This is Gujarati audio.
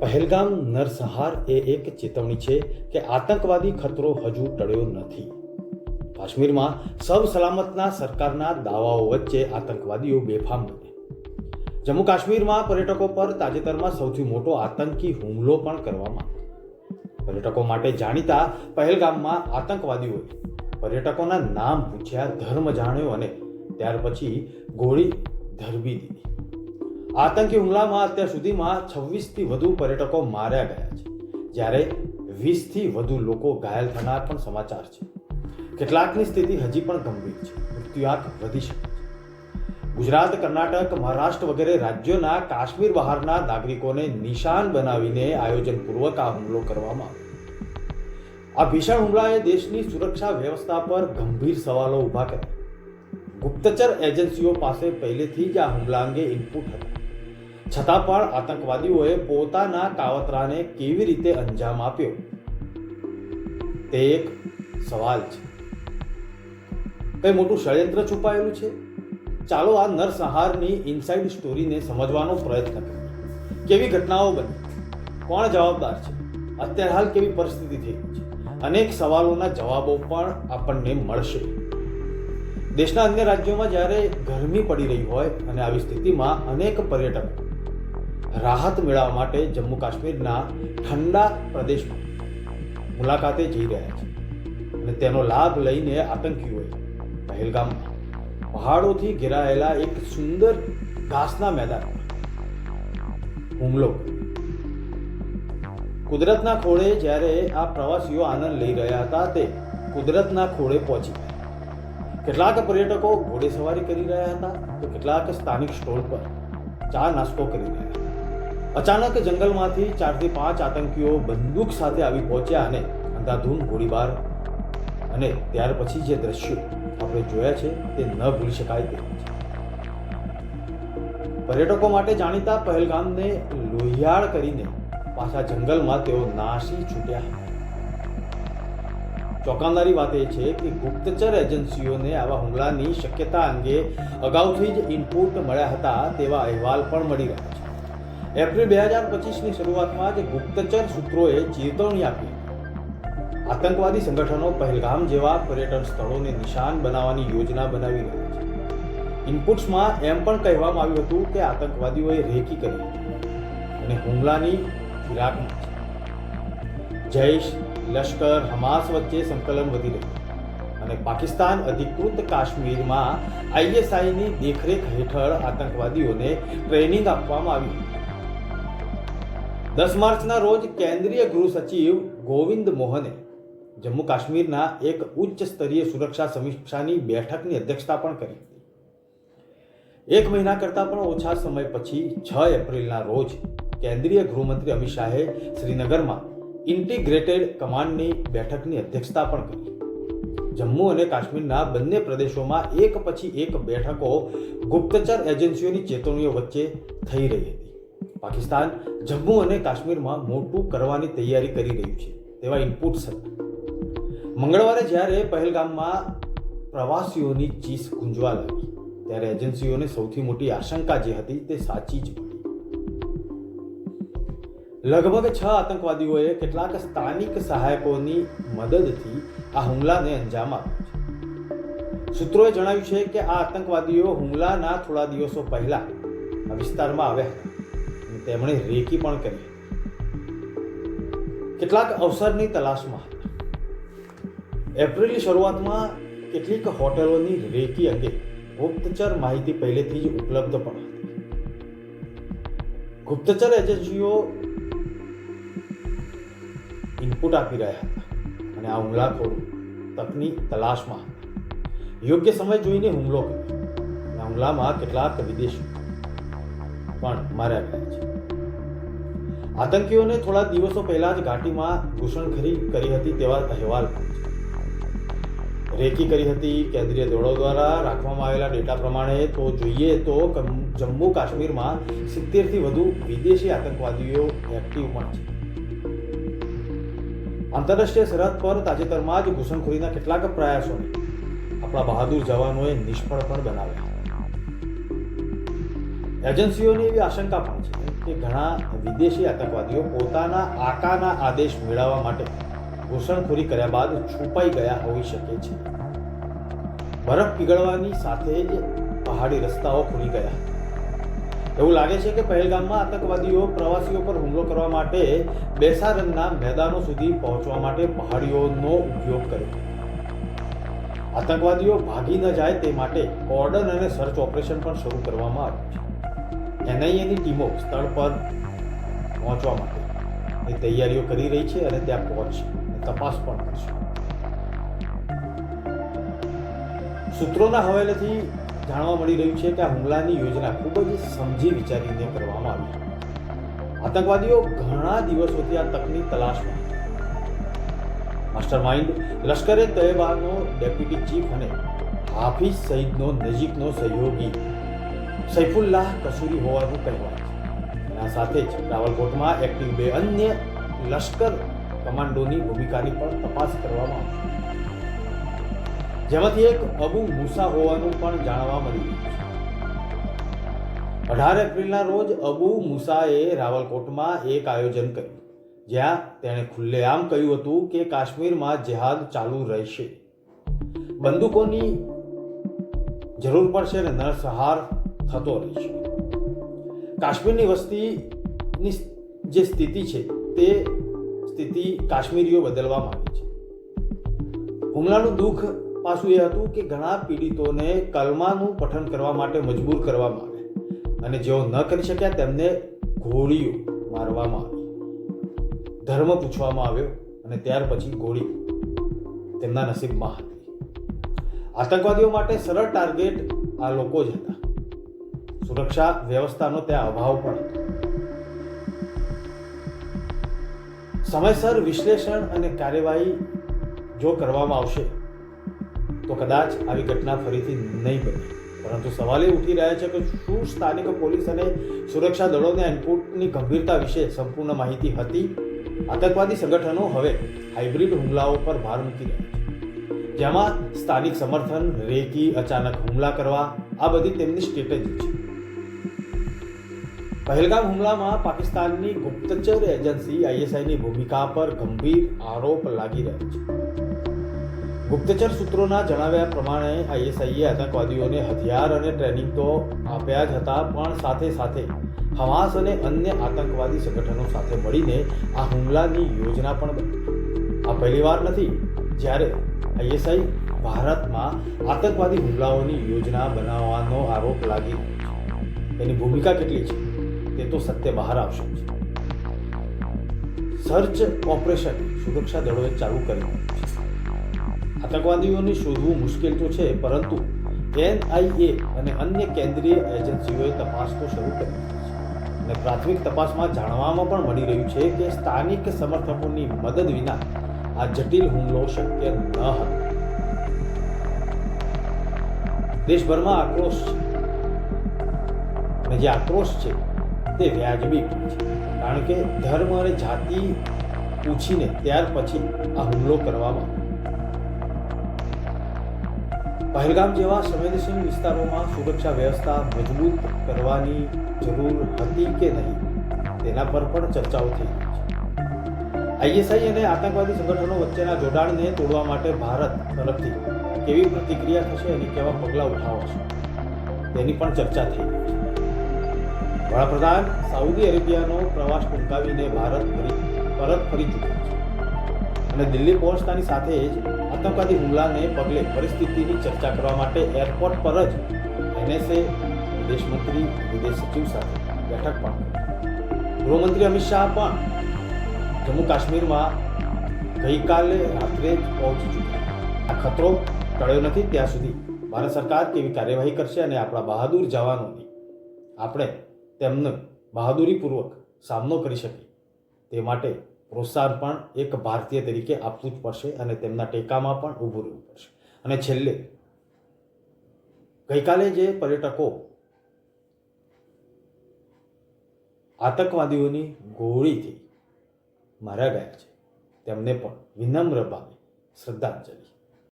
પહેલગામ નરસંહાર એ એક ચેતવણી છે કે આતંકવાદી ખતરો હજુ ટળ્યો નથી. કાશ્મીરમાં સબ સલામતના સરકારના દાવાઓ વચ્ચે આતંકવાદીઓ બેફામ બને જમ્મુ કાશ્મીરમાં પર્યટકો પર તાજેતરમાં સૌથી મોટો આતંકી હુમલો પણ કરવામાં પર્યટકો માટે જાણીતા પહેલગામમાં આતંકવાદીઓએ પર્યટકોના નામ પૂછ્યા, ધર્મ જાણ્યો અને ત્યાર પછી ગોળી ધરબી દીધી. આતંકી હુમલામાં અત્યાર સુધીમાં છવ્વીસથી વધુ પર્યટકો માર્યા ગયા છે. જ્યારે વીસથી વધુ લોકો ઘાયલ થનાર પણ સમાચાર છે. કેટલાકની સ્થિતિ હજી પણ ગંભીર છે. મૃત્યુઆંક વધી શકે છે. ગુજરાત, કર્ણાટક, મહારાષ્ટ્ર વગેરે રાજ્યોના કાશ્મીર બહારના નાગરિકોને નિશાન બનાવીને આયોજનપૂર્વક આ હુમલો કરવામાં આવ્યો. આ ભીષણ હુમલાએ દેશની સુરક્ષા વ્યવસ્થા પર ગંભીર સવાલો ઊભા કર્યા. ગુપ્તચર એજન્સીઓ પાસે પહેલેથી જ આ હુમલા અંગે ઇનપુટ હતા. છતાં પણ આતંકવાદીઓએ પોતાના કાવતરાને કેવી રીતે અંજામ આપ્યો? તે એક સવાલ છે. કઈ મોટું ષડયંત્ર છુપાયેલું છે? ચાલો આ નરસંહારની ઇનસાઇડ સ્ટોરીને સમજવાનો પ્રયત્ન કરીએ. કેવી ઘટનાઓ બની? કોણ જવાબદાર છે? અત્યારે હાલ કેવી પરિસ્થિતિ થઈ છે? અનેક સવાલોના જવાબો પણ આપણને મળશે. દેશના અન્ય રાજ્યોમાં જ્યારે ગરમી પડી રહી હોય અને આવી સ્થિતિમાં અનેક પર્યટકો રાહત મેળવવા માટે જમ્મુ કાશ્મીરના ઠંડા પ્રદેશમાં મુલાકાતે જઈ રહ્યા છે. અને તેનો લાભ લઈને આતંકીઓએ પહેલગામમાં પહાડોથી ઘેરાયેલા એક સુંદર ઘાસના મેદાનમાં હુમલો કુદરતના ખોળે જ્યારે આ પ્રવાસીઓ આનંદ લઈ રહ્યા હતા, તે કુદરતના ખોળે પહોંચી ગયા. કેટલાક પર્યટકો ઘોડેસવારી કરી રહ્યા હતા, તો કેટલાક સ્થાનિક સ્ટોલ પર ચા નાસ્તો કરી રહ્યા હતા. અચાનક જંગલમાંથી ચારથી પાંચ આતંકીઓ બંદૂક સાથે આવી પહોંચ્યા અને અંધાધૂન ગોળીબાર. અને ત્યાર પછી જે દ્રશ્યો આપણે જોયા છે તે ન ભૂલી શકાય તેવા છે. પર્યટકો માટે જાણીતા પહેલગામને લોહિયાળ કરીને પાછા જંગલમાં તેઓ નાસી છૂટ્યા. ચોંકાવનારી વાત એ છે કે ગુપ્તચર એજન્સીઓને આવા હુમલાની શક્યતા અંગે અગાઉથી જ ઇનપુટ મળ્યા હતા તેવા અહેવાલ પણ મળી રહ્યા છે. એપ્રિલ બે હજાર પચીસની શરૂઆતમાં જ ગુપ્તચર સૂત્રોએ ચેતવણી આપી. આતંકવાદી સંગઠનો પહેલગામ જેવા પર્યટન સ્થળોને નિશાન બનાવવાની યોજના બનાવી રહ્યા છે. ઇનપુટ્સમાં એમ પણ કહેવામાં આવ્યું હતું કે આતંકવાદીઓએ રેકી કરી અને હુમલાની ફિરાકમાં છે જૈશ, લશ્કર, હમાસ વચ્ચે સંકલન વધી રહ્યું અને પાકિસ્તાન અધિકૃત કાશ્મીરમાં આઈએસઆઈની દેખરેખ હેઠળ આતંકવાદીઓને ટ્રેનિંગ આપવામાં આવી. દસ માર્ચના રોજ કેન્દ્રીય ગૃહ સચિવ ગોવિંદ મોહને જમ્મુ કાશ્મીરના એક ઉચ્ચ સ્તરીય સુરક્ષા સમીક્ષાની બેઠકની અધ્યક્ષતા પણ કરી હતી. એક મહિના કરતાં પણ ઓછા સમય પછી છ એપ્રિલના રોજ કેન્દ્રીય ગૃહમંત્રી અમિત શાહે શ્રીનગરમાં ઇન્ટિગ્રેટેડ કમાન્ડની બેઠકની અધ્યક્ષતા પણ કરી. જમ્મુ અને કાશ્મીરના બંને પ્રદેશોમાં એક પછી એક બેઠકો ગુપ્તચર એજન્સીઓની ચેતવણીઓ વચ્ચે થઈ રહી હતી. પાકિસ્તાન જમ્મુ અને કાશ્મીરમાં મોટું કરવાની તૈયારી કરી રહ્યું છે, તેવા ઇનપુટ્સ હતા મંગળવારે જ્યારે પહેલગામમાં પ્રવાસીઓની ચીસ ગુંજવા લાગી, ત્યારે એજન્સીઓને સૌથી મોટી આશંકા જે હતી તે સાચી જ લગભગ છ આતંકવાદીઓએ કેટલાક સ્થાનિક સહાયકોની મદદથી આ હુમલાને અંજામ આપ્યો છે. સૂત્રોએ જણાવ્યું છે કે આ આતંકવાદીઓ હુમલાના થોડા દિવસો પહેલા આ વિસ્તારમાં આવ્યા હતા. તેમણે રેકી પણ કરી. કેટલાક અવસરની તલાશમાં. હતા એપ્રિલની શરૂઆતમાં કેટલીક હોટેલોની રેકી અંગે ગુપ્તચર માહિતી પહેલેથી જ ઉપલબ્ધ પણ હતી. ગુપ્તચર એજન્સીઓ ઇનપુટ આપી રહ્યા હતા અને આ હુમલાખોરો તકની તલાશમાં હતા. યોગ્ય સમય જોઈને હુમલો કર્યો. હુમલામાં કેટલાક વિદેશીઓ પણ માર્યા ગયા છે. આતંકીઓને થોડા દિવસો પહેલા જ ઘાટીમાં ઘૂસણખરી કરી હતી તેવા અહેવાલ. રેકી કરી હતી કેન્દ્રીય દળો દ્વારા રાખવામાં આવેલા ડેટા પ્રમાણે તો જોઈએ તો જમ્મુ કાશ્મીરમાં સિત્તેરથી વધુ વિદેશી આતંકવાદીઓ એક્ટિવ પણ છે. આંતરરાષ્ટ્રીય સરહદ પર તાજેતરમાં જ ઘૂસણખોરીના કેટલાક પ્રયાસોને આપણા બહાદુર જવાનોએ નિષ્ફળ પણ બનાવ્યા. એજન્સીઓની એવી આશંકા પણ છે. કે ઘણા વિદેશી આતંકવાદીઓ પોતાના આકાના આદેશ મેળવવા માટે ઘૂસણખોરી કર્યા બાદ છુપાઈ ગયા હોઈ શકે છે. બરફ પીગળવાની સાથે જ પહાડી રસ્તાઓ ખુલી ગયા. એવું લાગે છે કે પહેલગામમાં આતંકવાદીઓ પ્રવાસીઓ પર હુમલો કરવા માટે બેસારનના મેદાનો સુધી પહોંચવા માટે પહાડીઓનો ઉપયોગ કર્યો આતંકવાદીઓ ભાગી ન જાય તે માટે કોર્ડન અને સર્ચ ઓપરેશન પણ શરૂ કરવામાં આવ્યું છે. એનઆઈએની ટીમો સ્થળ પર પહોંચવા એ તૈયારીઓ કરી રહી છે અને ત્યાં પહોંચશે અને તપાસ પણ કરશે. સૂત્રોના હવાલેથી જાણવા મળી રહ્યું છે કે આ હુમલાની યોજના ખૂબ જ સમજી વિચારીને કરવામાં આવી આતંકવાદીઓ ઘણા દિવસોથી આ તકની તલાશમાં માસ્ટર માઇન્ડ લશ્કરે તયબાનો ડેપ્યુટી ચીફ અને હાફિઝ સઈદનો નજીકનો સહયોગી સૈફુલ્લાહ કસૂરી હોવાનું કહેવાય. છે એના સાથે જ રાવલકોટમાં એક્ટિવ બે અન્ય લશ્કર કમાન્ડોની ભૂમિકાની પણ તપાસ કરવામાં આવશે. જેમાંથી એક અબુ મુસા હોવાનું પણ જાણવા મળી રહ્યું છે. અઢાર એપ્રિલના રોજ અબુ મુસાએ રાવલકોટમાં એક આયોજન કર્યું, જ્યાં તેણે ખુલ્લેઆમ કહ્યું હતું કે કાશ્મીરમાં જેહાદ ચાલુ રહેશે. બંદૂકોની જરૂર પડશે અને નરસંહાર થતો રહેશે કાશ્મીરની વસ્તીની જે સ્થિતિ છે, તે સ્થિતિ કાશ્મીરીઓ બદલવા માંગે છે. હુમલાનું દુઃખ પાછું એ હતું કે ઘણા પીડિતોને કલમાનું પઠન કરવા માટે મજબૂર કરવામાં આવે અને જેઓ ન કરી શક્યા તેમને ગોળીઓ મારવામાં આવી. ધર્મ પૂછવામાં આવ્યો અને ત્યાર પછી ગોળી તેમના નસીબમાં હતી. આતંકવાદીઓ માટે સરળ ટાર્ગેટ આ લોકો જ હતા. સુરક્ષા વ્યવસ્થાનો ત્યાં અભાવ પણ હતો. સમયસર વિશ્લેષણ અને કાર્યવાહી જો કરવામાં આવશે, તો કદાચ આવી ઘટના ફરીથી નહીં બને. પરંતુ સવાલ એ ઉઠી રહ્યા છે કે શું સ્થાનિક પોલીસ અને સુરક્ષા દળોને ઇનપુટની ગંભીરતા વિશે સંપૂર્ણ માહિતી હતી? આતંકવાદી સંગઠનો હવે હાઇબ્રિડ હુમલાઓ પર ભાર મૂકી રહ્યા છે. જેમાં સ્થાનિક સમર્થન, રેકી, અચાનક હુમલા કરવા, આ બધી તેમની સ્ટ્રેટેજી છે. પહેલગામ હુમલામાં પાકિસ્તાનની ગુપ્તચર એજન્સી આઈએસઆઈની ભૂમિકા પર ગંભીર આરોપ લાગી રહ્યા છે. ગુપ્તચર સૂત્રોના જણાવ્યા પ્રમાણે આઈએસઆઈએ આતંકવાદીઓને હથિયાર અને ટ્રેનિંગ તો આપ્યા જ હતા, પણ સાથે સાથે હમાસ અને અન્ય આતંકવાદી સંગઠનો સાથે મળીને આ હુમલાની યોજના પણ બની આ પહેલીવાર નથી, જ્યારે આઈએસઆઈ ભારતમાં આતંકવાદી હુમલાઓની યોજના બનાવવાનો આરોપ લાગી એની ભૂમિકા કેટલી છે? તે તો સત્ય બહાર આવશે સર્ચ ઓપરેશન સુરક્ષા દળોએ ચાલુ કર્યું. આતંકવાદીઓને શોધવું મુશ્કેલ તો છે, પરંતુ એનઆઈએ અને અન્ય કેન્દ્રીય એજન્સીઓએ તપાસ તો શરૂ કરી અને પ્રાથમિક તપાસમાં જાણવામાં પણ મળી રહ્યું છે કે સ્થાનિક સમર્થકોની મદદ વિના આ જટિલ હુમલો શક્ય ન હતો. દેશભરમાં આક્રોશ છે. અને જે આક્રોશ છે તે વ્યાજબી છે. કારણ કે ધર્મ અને જાતિ પૂછીને ત્યાર પછી આ હુમલો કરવામાં પહેલગામ જેવા સંવેદનશીલ વિસ્તારોમાં સુરક્ષા વ્યવસ્થા મજબૂત કરવાની જરૂર હતી કે નહીં, તેના પર પણ ચર્ચાઓ થઈ છે. આઈએસઆઈ અને આતંકવાદી સંગઠનો વચ્ચેના જોડાણને તોડવા માટે ભારત તરફથી કેવી પ્રતિક્રિયા થશે અને કેવા પગલાં ઉઠાવાશે, તેની પણ ચર્ચા થઈ છે. વડાપ્રધાન સાઉદી અરેબિયાનો પ્રવાસ ટૂંકાવીને ભારત ફરી પરત ફરી ચૂક્યા છે. અને દિલ્હી પહોંચતાની સાથે જ આતંકવાદી હુમલાને પગલે પરિસ્થિતિની ચર્ચા કરવા માટે એરપોર્ટ પર જ એનએસએ વિદેશમંત્રી, વિદેશ સચિવ સાથે બેઠક પણ ગૃહમંત્રી અમિત શાહ પણ જમ્મુ કાશ્મીરમાં ગઈકાલે રાત્રે જ પહોંચી ચૂક્યા. આ ખતરો ટળ્યો નથી, ત્યાં સુધી ભારત સરકાર કેવી કાર્યવાહી કરશે અને આપણા બહાદુર જવાનોની આપણે તેમને બહાદુરીપૂર્વક સામનો કરી શકે. તે માટે પ્રોત્સાહન પણ એક ભારતીય તરીકે આપવું જ પડશે અને તેમના ટેકામાં પણ ઊભું રહેવું પડશે. અને છેલ્લે, ગઈકાલે જે પર્યટકો આતંકવાદીઓની ગોળીથી માર્યા ગયા છે, તેમને પણ વિનમ્ર ભાવે શ્રદ્ધાંજલિ.